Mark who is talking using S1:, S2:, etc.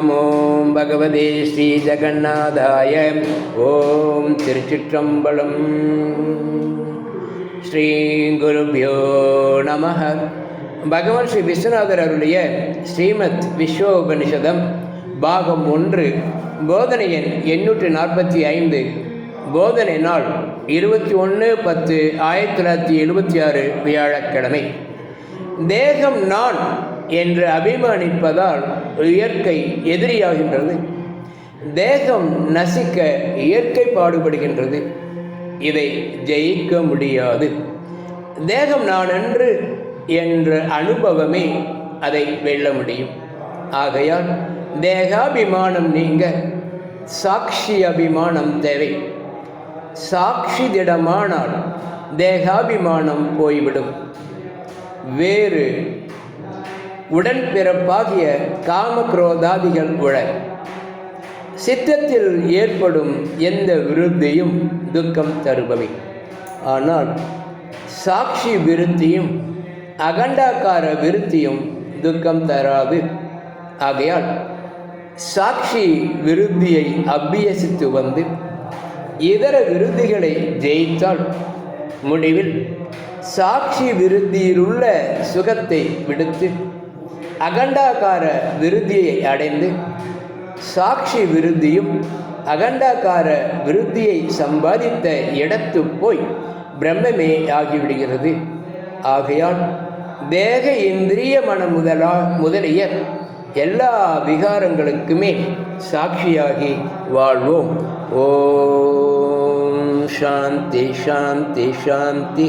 S1: நமோ பகவதே ஸ்ரீ ஜெகநாதாய ஓம் திருச்சிற்றம்பலம் ஸ்ரீ குருபியோ நம பகவான் ஸ்ரீ விஸ்வநாதர் அருளிய ஸ்ரீமத் விஸ்வோபனிஷதம் பாகம் ஒன்று போதனை எண் நாற்பத்தி ஐந்து போதனை நாள் இருபத்தி ஒன்று பத்து ஆயிரத்தி தொள்ளாயிரத்தி எழுபத்தி ஆறு வியாழக்கிழமை. தேகம் நான் என்று அபிமானிப்பதால் இயற்கை எதிரியாகின்றது. தேகம் நசிக்க இயற்கை பாடுபடுகின்றது. இதை ஜெயிக்க முடியாது. தேகம் நான் என்று என்ற அனுபவமே அதை வெல்ல முடியும். ஆகையால் தேகாபிமானம் நீங்க சாட்சி அபிமானம் தேவை. சாட்சி திடமானால் தேகாபிமானம் போய்விடும். வேறு உடன்பிறப்பாகிய காமக்ரோதாதிகள் உழ சித்தத்தில் ஏற்படும் எந்த விருத்தியும் துக்கம் தருபவை. ஆனால் சாட்சி விருத்தியும் அகண்டாக்கார விருத்தியும் துக்கம் தராது. ஆகையால் சாட்சி விருத்தியை அபியசித்து வந்து இதர விருத்திகளை ஜெயித்தால் முடிவில் சாட்சி விருத்தியிலுள்ள சுகத்தை விடுத்து அகண்டாகார விருத்தியை அடைந்து சாட்சி விருத்தியும் அகண்டாகார விருத்தியை சம்பாதித்த இடத்து போய் பிரம்மமே ஆகிவிடுகிறது. ஆகையால் தேக இந்திரிய மன முதலா முதலிய எல்லா விகாரங்களுக்குமே சாட்சியாகி வாழ்வோம். ஓம் சாந்தி சாந்தி சாந்தி